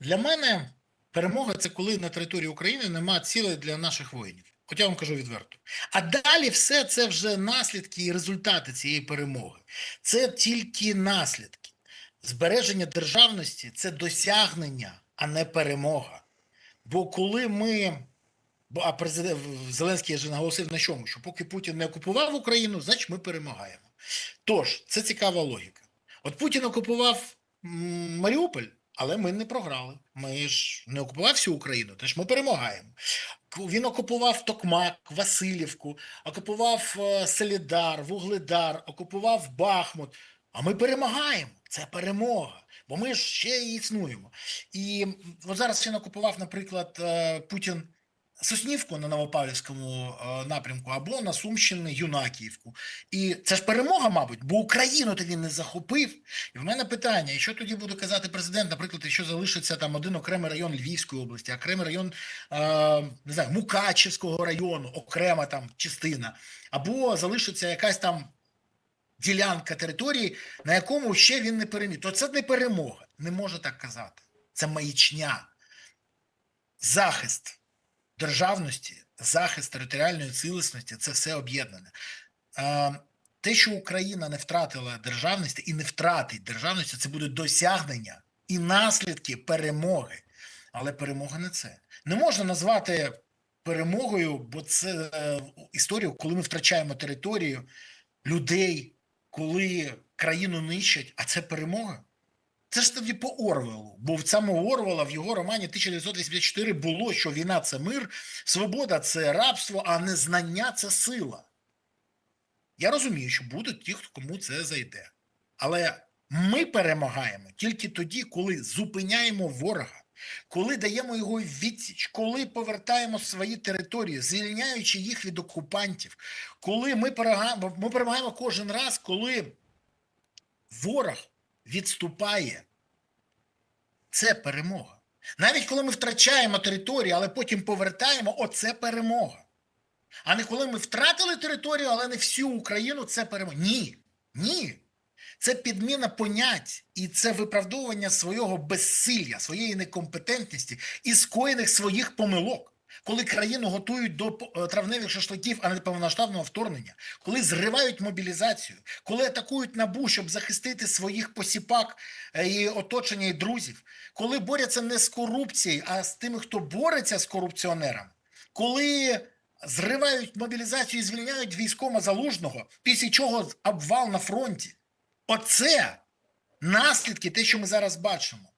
Для мене перемога це коли на території України нема цілей для наших воїнів. Хоча я вам кажу відверто. А далі все це вже наслідки і результати цієї перемоги. Це тільки наслідки. Збереження державності це досягнення, а не перемога. Бо коли ми. Бо а президент Зеленський вже наголосив на чому? Що поки Путін не окупував Україну, значить ми перемагаємо. Тож, це цікава логіка. От Путін окупував Маріуполь, але ми не програли. Ми ж не окупував всю Україну, тож ми перемагаємо. Він окупував Токмак, Васильівку, окупував Селідар, Солідар, Вугледар, окупував Бахмут. А ми перемагаємо. Це перемога. Бо ми ж ще існуємо. І от зараз він окупував, наприклад, е, Путін Соснівку на Новопавлівському е, напрямку або на Сумщині Юнакіївку. І це ж перемога, мабуть, бо Україну то він не захопив. І в мене питання: і що тоді буде казати президент, наприклад, якщо залишиться там один окремий район Львівської області, окремий район е, не знаю, Мукачівського району, окрема там частина, або залишиться якась там ділянка території, на якому ще він не переміг. То це не перемога. Не може так казати. Це маячня. Захист державності, захист територіальної цілісності це все об'єднане. Те, що Україна не втратила державності і не втратить державності, це буде досягнення і наслідки перемоги. Але перемога не це. Не можна назвати перемогою, бо це е, історію, коли ми втрачаємо територію людей, коли країну нищать, а це перемога. Це ж тоді по Орвелу. Бо в самого Орвела в його романі 1984 було, що війна це мир, свобода це рабство, а незнання це сила. Я розумію, що будуть ті, кому це зайде. Але ми перемагаємо тільки тоді, коли зупиняємо ворога, коли даємо його відсіч, коли повертаємо свої території, звільняючи їх від окупантів, коли ми перемагаємо, ми перемагаємо кожен раз, коли ворог відступає. Це перемога. Навіть коли ми втрачаємо територію, але потім повертаємо, оце перемога. А не коли ми втратили територію, але не всю Україну, це перемога. Ні. Ні. Це підміна понять і це виправдовування свого безсилля, своєї некомпетентності і скоєних своїх помилок. Коли країну готують до е, травневих шашликів, а не повномасштабного вторгнення, коли зривають мобілізацію, коли атакують набу, щоб захистити своїх посіпак е, і оточення і друзів, коли борються не з корупцією, а з тими, хто бореться з корупціонерами, коли зривають мобілізацію і звільняють військома залужного, після чого обвал на фронті. Оце наслідки, те, що ми зараз бачимо.